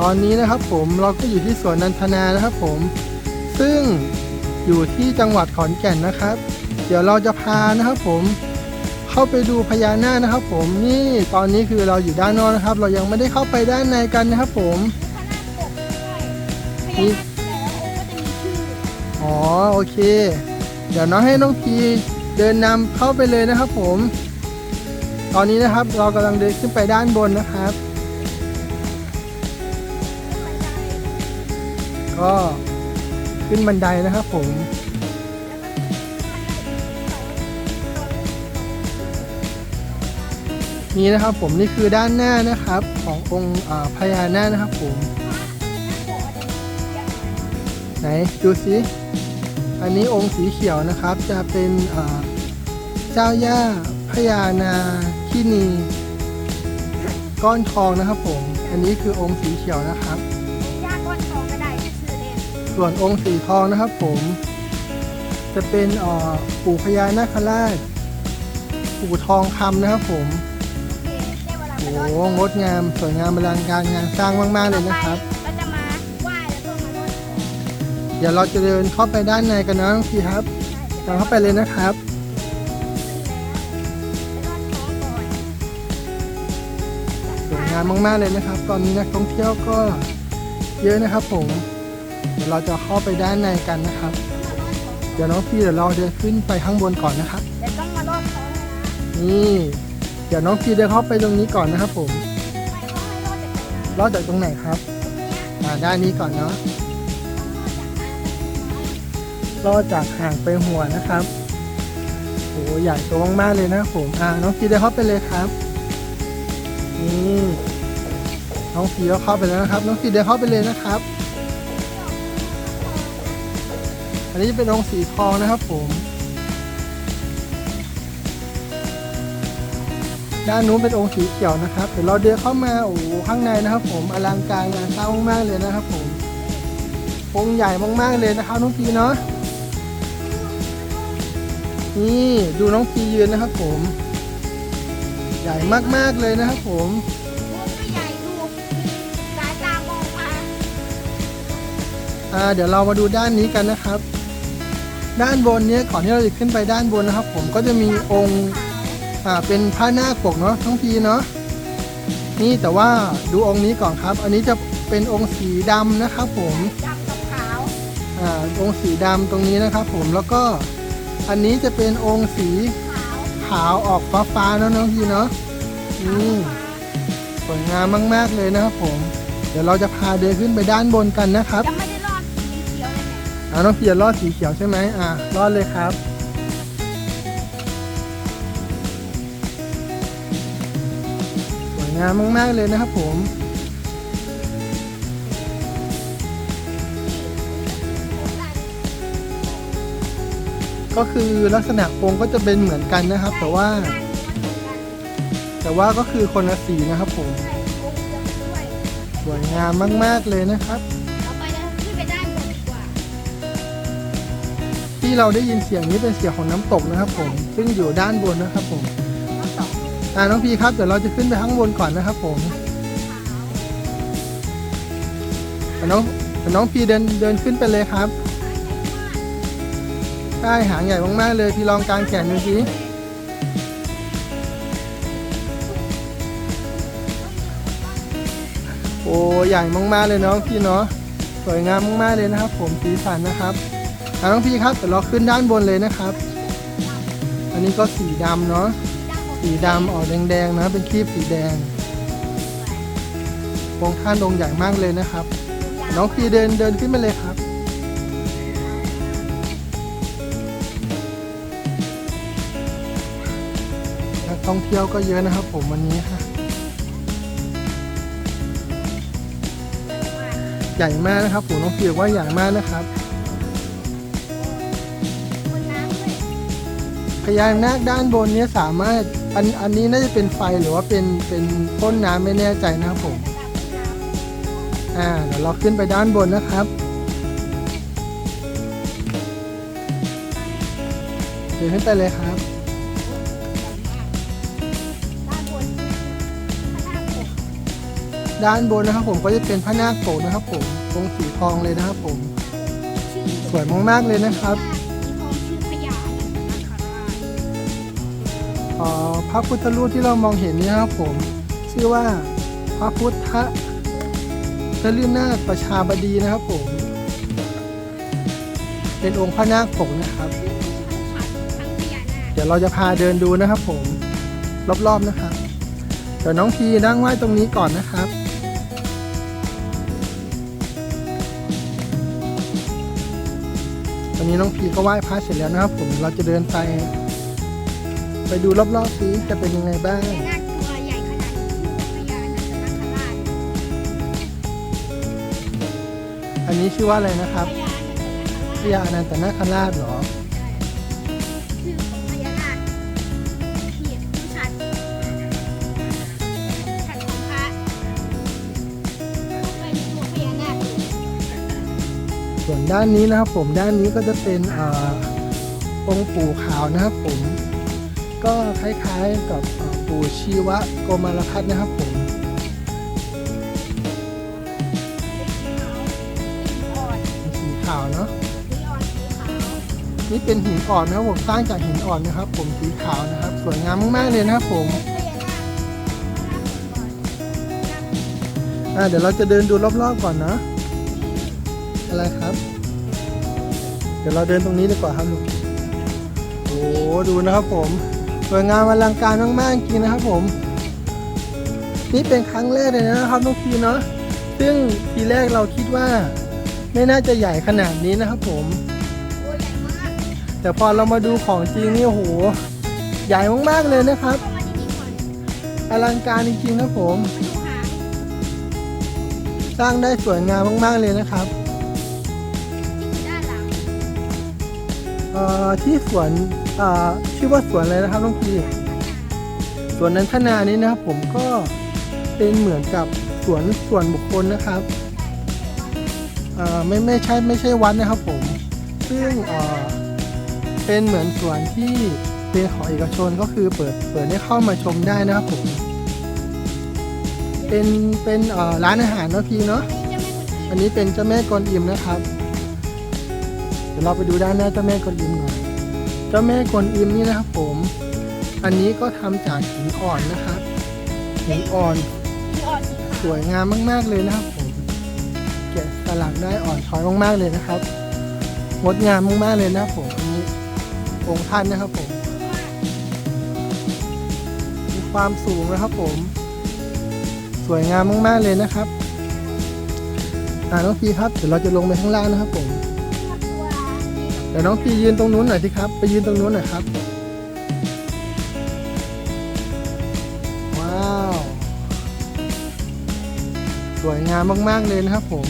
ตอนนี้นะครับผมเราก็อยู่ที่สวนนันทนานะครับผม ซึ่งอยู่ที่จังหวัดขอนแก่นนะครับ เดี๋ยวเราจะพานะครับผมเข้าไปดูพญานาคนะครับ ผมนี่ตอนนี้คือเราอยู่ด้านนอกนะครับ เรายังไม่ได้เข้าไปด้านในกันนะครับผมมีแต่อ๋อโอเค เดี๋ยวน้องให้น้องพีเดินนำเข้าไปเลยนะครับ ผม ตอนนี้นะครับเรากำลังเดินขึ้นไปด้านบนนะครับ ก็ขึ้นบันไดนะครับผมนี่นะครับผมนี่คือด้านหน้านะครับขององค์พญานาคนะครับผม ไหนดูสิอันนี้องค์สีเขียวนะครับ จะเป็นเจ้าย่าพญานาคินีก้อนทองนะครับผม อันนี้คือองค์สีเขียวนะครับ ส่วนองค์สีทองนะครับผม จะเป็นอ่อปู่พญานาคราชปู่ทองคำนะครับผมโอ้โหงดงามสวยงามอลังการงานสร้างมาก ๆ เลยนะครับเราจะมาไหว้แล้วก็มารอดทองเดี๋ยวเราจะเดินเข้าไปด้านในกันนะน้องพีครับเดินเข้าไปเลยนะครับสวยงามมาก ๆ เลยนะครับ ตอนนี้นักท่องเที่ยวก็เยอะนะครับผม ดี๋ยวเราจะเข้าไปด้านในกันนะครับ เดี๋ยวน้องพี่เดี๋ยวเราเดินขึ้นไปข้างบนก่อนนะครับเดี๋ยวต้องมารอดท้องเลยนะนี่เดี๋ยวน้องพี่เดินเข้าไปตรงนี้ก่อนนะครับผมไม่ต้องให้รอดจากตรงไหนครับอ่าด้านนี้ก่อนเนาะรอดจากห่างไปหัวนะครับโอ้ใหญ่โตมากๆเลยนะครับผมอ่าน้องพี่เดินเข้าไปเลยครับนี่น้องพีก็เข้าไปแล้วนะครับ น้องพีเดินเข้าไปเลยนะครับ อันนี้จะเป็นองค์สีทองนะครับผม ด้านนู้นเป็นองค์สีเขียวนะครับ เดี๋ยวเราเดินเข้ามาโอ้โหข้างในนะครับ ผมอลังการงานสร้างมากๆเลยนะครับ ผมองค์ใหญ่มากๆเลยนะครับน้องพีเนาะ นี่ดูน้องพียืนนะครับ ผม ใหญ่มากๆเลยนะครับ ผมวงก็ใหญ่ดูสายตามองมาอ่าเดี๋ยวเรามาดูด้านนี้กันนะครับ ด้านบนเนี้ยก่อนที่เราจะขึ้นไปด้านบนนะครับ ผมก็จะมีองค์อ่าเป็นผ้าหน้าคปกเนาะทั้งพีเนาะนี่แต่ว่าดูองค์นี้ก่อนครับ อันนี้จะเป็นองค์สีดำนะครับ ผมดำกับขาวอ่าองค์สีดำตรงนี้นะครับ ผมแล้วก็อันนี้จะเป็นองค์สีขาวขาวออกฟ้าฟ้าๆเนาะน้องพีเนาะนี่สวยงามมาก ๆเลยนะครับ ผม เดี๋ยวเราจะพาเดินขึ้นไปด้านบนกันนะครับยังไม่ อ่าน้องเพียรรอดสีเขียวใช่ไหมอ่ารอดเลยครับ สวยงามมาก ๆ เลยนะครับผมก็คือลักษณะองค์ก็จะเป็นเหมือนกันนะครับ แต่ว่า แต่ว่าก็คือคนละสีนะครับผม สวยงามมาก ๆ เลยนะครับ ที่เราได้ยินเสียงนี้เป็นเสียงของน้ำตกนะครับผม ซึ่งอยู่ด้านบนนะครับผมอ่าน้องพีครับเดี๋ยวเราจะขึ้นไปข้างบนก่อนนะครับผมน้องน้องพีเดินเดินขึ้นไปเลยครับใช่หางใหญ่มากๆเลยพี่ลองกางแขนดูสิโอ้ใหญ่มากๆเลยเนาะพี่เนาะสวยงามมากๆเลยนะครับ ผมสีสันนะครับ อะน้องพีครับเดี๋ยวเราขึ้นด้านบนเลยนะครับ อันนี้ก็สีดำเนาะ สีดำออกแดงๆนะ เป็นครีบสีแดงองค์ท่านองค์ใหญ่มากเลยนะครับ น้องพีเดินเดินขึ้นมาเลยครับ นักท่องเที่ยวก็เยอะนะครับ ผมวันนี้ค่ะใหญ่มากนะครับผมน้องพีบอกว่าใหญ่มากนะครับ พญานาคด้านบนเนี้สามารถอันอันนี้น่าจะเป็นไฟหรือว่าเป็นเป็นพ่นน้ำไม่แน่ใจนะครับผมอ่าเดี๋ยวเราขึ้นไปด้านบนนะครับเดินขึ้นไปเลยครับด้านบนนะครับผมก็จะเป็นพระนาคโปกนะครับผมองค์สีทองเลยนะครับผม สวยมากๆเลยนะครับ พระพุทธรูปที่เรามองเห็นนี่ครับผมชื่อว่าพระพุทธนลื่นาถประชาบดีนะครับผม เป็นองค์พระนาคปกนะครับ เดี๋ยวเราจะพาเดินดูนะครับผม รอบๆนะครับ เดี๋ยวน้องพีนั่งไหว้ตรงนี้ก่อนนะครับตอนนี้น้องพีก็ไหว้พระเสร็จแล้วนะครับผม เราจะเดินไป ไปดูรอบๆซิจะเป็นยังไงบ้าง นาคตัวใหญ่ขนาดนี้พญานาคราชอันนี้ชื่อว่าอะไรนะครับพญานาคราชญาอนันตนาคราชเหรอชื่อพญานาคที่ผู้ชันชันของพระเข้าไปในตัวพญานาคส่วนด้านนี้นะครับผมด้านนี้ก็จะเป็นเอ่อองค์ปู่ขาวนะครับผม ก็คล้ายๆกับปู่ชีวะโกมารพัฒนะครับผมสีขาวเนาะนี่เป็นหินอ่อนนะครับผมสร้างจากหินอ่อนนะครับ ผมสีขาวนะครับ สวยงามมากๆเลยนะครับผมเดี๋ยวเราจะเดินดูรอบๆก่อนนะ อะไรครับ เดี๋ยวเราเดินตรงนี้ดีกว่าครับลุงโอ้ดูนะครับผม สวยงามอลังการมากๆจริงนะครับผม นี่เป็นครั้งแรกเลยนะครับน้องพีเนาะซึ่งทีแรกเราคิดว่า ไม่น่าจะใหญ่ขนาดนี้นะครับผมโอ้ใหญ่มากแต่พอเรามาดูของจริงนี่โอ้โหใหญ่มากๆเลยนะครับเข้ามาดีๆก่อนอลังการจริงๆครับผมมาดูหางสร้างได้สวยงามมากๆเลยนะครับที่ด้านหลังเอ่อที่สวนเอ่อ ชื่อว่าสวนอะไรนะครับน้องพีสวนนันทนานี้นะครับผมก็เป็นเหมือนกับสวนส่วนบุคคลนะครับไม่ไม่ใช่ไม่ใช่วัดนะครับผม ซึ่งเป็นเหมือนสวนที่เป็นของเอกชนก็คือเปิดเปิดให้เข้ามาชมได้นะครับผม เป็นเป็นร้านอาหารเนาะพีเนาะ อันนี้เป็นเจ้าแม่กวนอิมนะครับ เดี๋ยวเราไปดูด้านหน้าเจ้าแม่กวนอิมหน่อย เจ้าแม่กวนอิมนี่นะครับผม อันนี้ก็ทำจากหินอ่อนนะครับหินอ่อน สวยงามมากๆเลยนะครับผมแกะสลักได้อ่อนช้อยมากๆเลยนะครับงดงามมากๆเลยนะครับผมอันนี้องค์ท่านนะครับผมมีความสูงนะครับผม สวยงามมากๆเลยนะครับอ่าน้องพีครับเดี๋ยวเราจะลงไปข้างล่างนะครับผม เดี๋ยวน้องพียืนตรงนู้นหน่อยสิครับ ไปยืนตรงนู้นหน่อยครับ ว้าว สวยงามมากๆเลยนะครับผม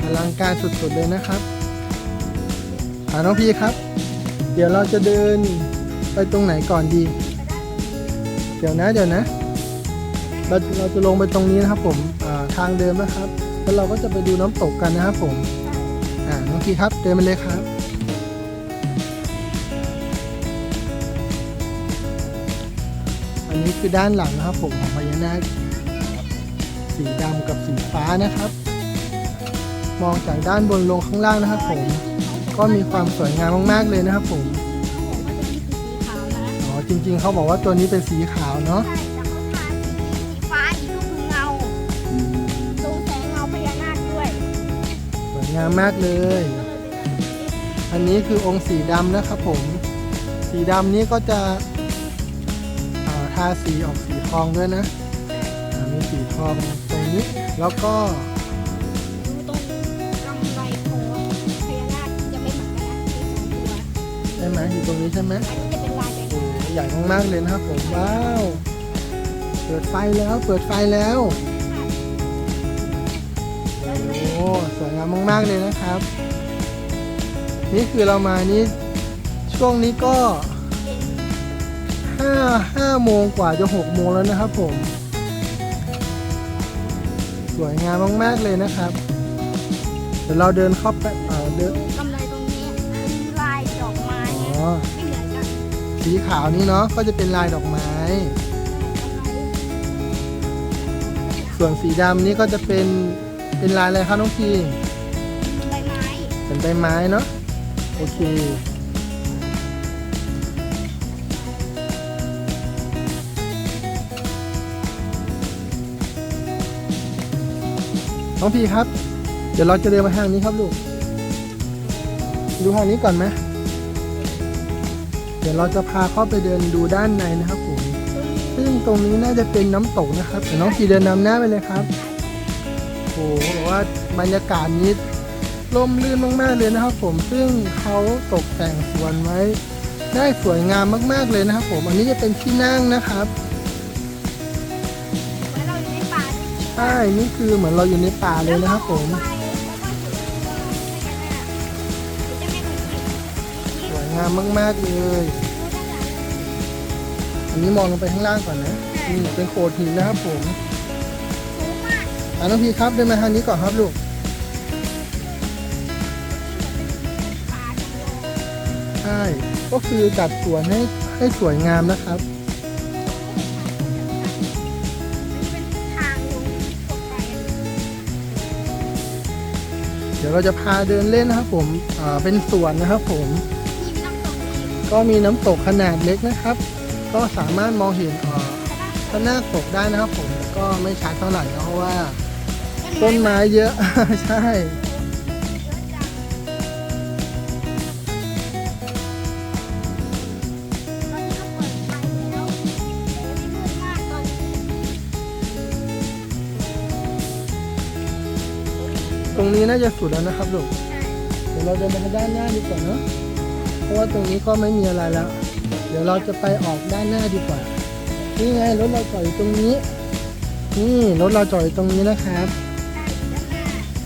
อลังการสุดๆเลยนะครับอ่าน้องพีครับ เดี๋ยวเราจะเดินไปตรงไหนก่อนดี เดี๋ยวนะเดี๋ยวนะ เราเราจะลงไปตรงนี้นะครับผมอ่าทางเดิมนะครับ แล้วเราก็จะไปดูน้ำตกกันนะครับผม อ่าน้องพีครับเดินไปเลยครับ อันนี้คือด้านหลังนะครับผมของพญานาคสีดำกับสีฟ้านะครับ มองจากด้านบนลงข้างล่างนะครับ ผมก็มีความสวยงามมากๆเลยนะครับผมเขาบอกว่าตัวนี้คือสีขาวนะอ๋อจริง ๆเขาบอกว่าตัวนี้เป็นสีขาวเนาะ ใช่ งามมากเลยก็เลยเป็นแบบนี้อันนี้คือองค์สีดำนะครับผม สีดำนี้ก็จะอ่าทาสีออกสีทองด้วยนะอ่ามีสีทองตรงนี้ แล้วก็ดูตรงกำไรโพพญานาคจะไม่เหมือนกันนะมีสองตัวใช่ไหมอยู่ตรงนี้ใช่ไหมอันนี้จะเป็นลายแบบโอ้ใหญ่มากๆเลยนะครับผม ว้าว เปิดไฟแล้ว เปิดไฟแล้วโอ้ สวยงามมากๆเลยนะครับ นี่คือเรามานี่ช่วงนี้ก็ห้าห้าโมงกว่าจะหกโมงแล้วนะครับผม สวยงามมากๆเลยนะครับ เดี๋ยวเราเดินเข้าไปเอ่อเดินกำไรตรงนี้คือลายดอกไม้อ๋อไม่เหมือนกันสีขาวนี้เนาะก็จะเป็นลายดอกไม้ ส่วนสีดำนี่ก็จะเป็น เป็นลายอะไรครับน้องพีใบไม้เป็นใบไม้เนาะโอเคน้องพีครับ เดี๋ยวเราจะเดินมาทางนี้ครับลูก ดูทางนี้ก่อนไหมเดี๋ยวเราจะพาเข้าไปเดินดูด้านในนะครับผมซึ่งตรงนี้น่าจะเป็นน้ำตกนะครับเดี๋ยวน้องพีเดินนำหน้าไปเลยครับ โอ้โหบอกว่าบรรยากาศนี้ร่มรื่นมากๆเลยนะครับผมซึ่งเขาตกแต่งสวนไว้ ได้สวยงามมากๆเลยนะครับผมอันนี้จะเป็นที่นั่งนะครับไว้เราอยู่ในป่าที่กินใช่นี่คือเหมือนเราอยู่ในป่าเลยนะครับผมแล้วก็เอาไฟแล้วก็อยู่ในพญานาคเดี๋ยวจะไม่เหมือนกันสวยงามมาก ๆเลย อันนี้มองลงไปข้างล่างก่อนนะนี่เป็นโขดหินนะครับผมสูงมาก อ่าน้องพีครับเดินมาทางนี้ก่อนครับลูก ใช่ ก็คือจัดสวนให้ให้สวยงามนะครับ เดี๋ยวเราจะพาเดินเล่นนะครับ ผมอ่าเป็นสวนนะครับ ผม ก็มีน้ำตกขนาดเล็กนะครับ ก็สามารถมองเห็นอ่างหน้าตกได้นะครับผมแต่ก็ไม่ชัดเท่าไหร่นะเพราะว่า ต้นไม้เยอะ ใช่ตรงนี้น่าจะสุดแล้วนะครับลูก เดี๋ยวเราเดินไปด้านหน้าดีกว่าเนอะเพราะว่าตรงนี้ก็ไม่มีอะไรแล้ว เดี๋ยวเราจะไปออกด้านหน้าดีกว่า นี่ไงรถเราจอดอยู่ตรงนี้ นี่รถเราจอดอยู่ตรงนี้นะครับ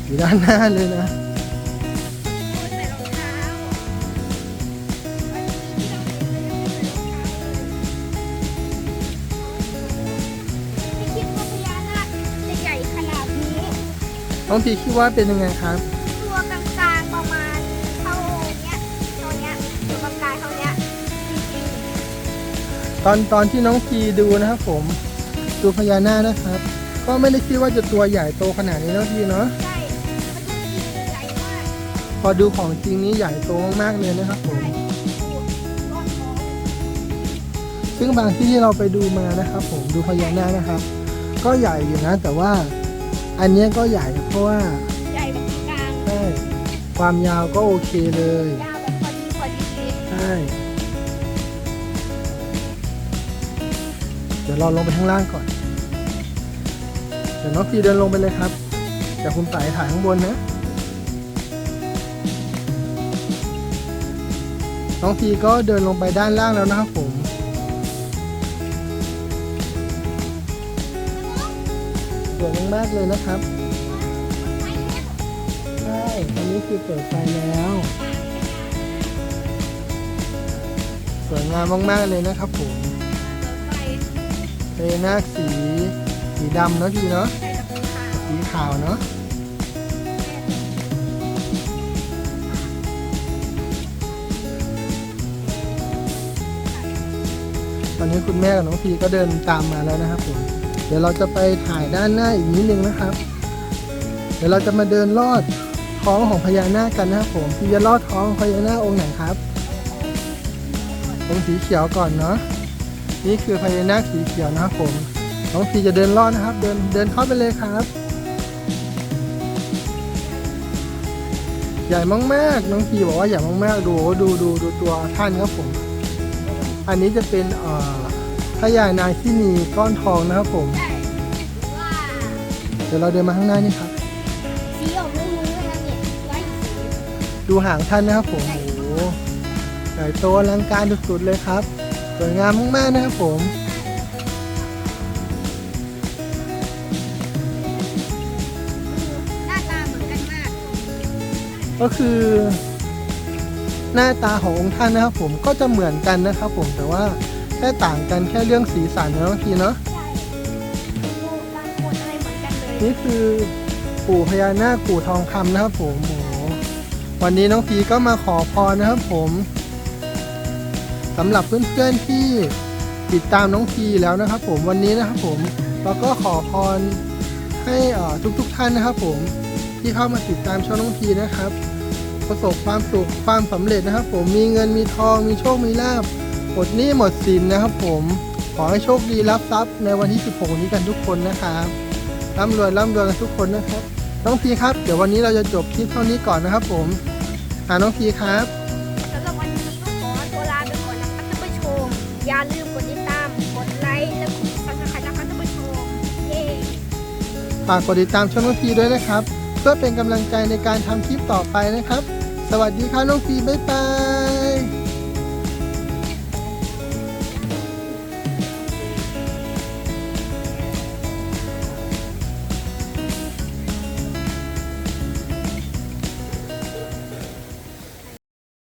อยู่ด้านหน้าเลยนะน้องพีคิดว่าเป็นยังไงครับ ตัวกลางๆประมาณเท่าเนี้ยเท่าเนี้ยตัวกลางๆเท่าเนี้ยจริงตอนตอนที่น้องพีดูนะครับผมดูพญานาคนะครับ ก็ไม่ได้คิดว่าจะตัวใหญ่โตขนาดนี้นะพี่เนาะๆใพอดูของจริงนี้ใหญ่โตมากๆเลยนะครับผมใช่ดูรอดท้องซึ่งบางที่ที่เราไปดูมานะครับ ผมดูพญานาคนะครับ ก็ใหญ่อยู่นะ แต่ว่าอันเนี้ยก็ใหญ่เพราะว่าใหญ่แบบกลางใช่ความยาวก็โอเคเลยยาวแบบพอดีพอดีใช่เดี๋ยวเราลงไปข้างล่างก่อน เดี๋ยวน้องพีเดินลงไปเลยครับเดี๋ยวคุณไต่ถ่ายข้างบนนะ น้องพีก็เดินลงไปด้านล่างแล้วนะครับผม สวยมากๆเลยนะครับใช่อันนี้คือเปิดไฟแล้ว สวยงามมากๆเลยนะครับผมไฟเทนาคสีสีดำเนาะพี่เนาะใส่ตะปูขาวสีขาวเนาะ นี้คุณแม่กับน้องพีก็เดินตามมาแล้วนะครับผม เดี๋ยวเราจะไปถ่ายด้านหน้าอีกนิดนึงนะครับ เดี๋ยวเราจะมาเดินลอดท้องของพญานาคกันนะครับผมพี่จะลอดท้องพญานาคองค์ไหนครับ องค์สีเขียวก่อนเนาะ นี่คือพญานาคสีเขียวนะครับผม น้องพีจะเดินลอดนะครับ เดินเดินเข้าไปเลยครับ ใหญ่มากๆ น้องพีบอกว่าใหญ่มากๆ ดูดูดูดูตัวท่านครับผม อันนี้จะเป็นเอ่อพญานาคที่มีก้อนทองนะครับผมใช่ว่าเดี๋ยวเราเดินมาข้างหน้านี่ครับสีออกลุ้งๆเลยนะเนี่ยไว้สีดูหางท่านนะครับผมโอ้โหใหญ่โตอลังการสุดๆเลยครับ สวยงามมากๆนะครับผมหน้าตาเหมือนกันมากก็คือ หน้าตาขององค์ท่านนะครับผมก็จะเหมือนกันนะครับผมแต่ว่าแค่ต่างกันแค่เรื่องสีสันนะบางทีเนาะใช่ดูการกดอะไรเหมือนกันเลยนี่คือปู่พญานาคปู่ทองคำนะครับผมโอ้โหวันนี้น้องพีก็มาขอพรนะครับผมสำหรับเพื่อนๆที่ติดตามน้องพีแล้วนะครับ ผมวันนี้นะครับผมเราก็ขอพรให้เอ่อทุกๆท่านนะครับ ผมที่เข้ามาติดตามช่องน้องพีนะครับ ประสบความสุขความสำเร็จนะครับ ผมมีเงินมีทองมีโชคมีลาบหมดหนี้หมดสินนะครับ ผมขอให้โชคดีรับทรัพย์ในวันที่ 16 นี้กันทุกคนนะครับร่ำรวยร่ำรวยกันทุกคนนะครับ น้องพีครับ เดี๋ยววันนี้เราจะจบคลิปเท่านี้ก่อนนะครับ ผมอ่าน้องพีครับสำหรับวันนี้ต้องขอตัวลาไปก่อนนะครับท่านผู้ชมอย่าลืมกดติดตามกดไลค์และกดซับสไครต์นะครับท่านผู้ชมเย้ฝากกดติดตามช่องน้องพีด้วยนะครับ เพื่อเป็นกำลังใจในการทำคลิปต่อไปนะครับ สวัสดีครับน้องฟีบ๊ายบาย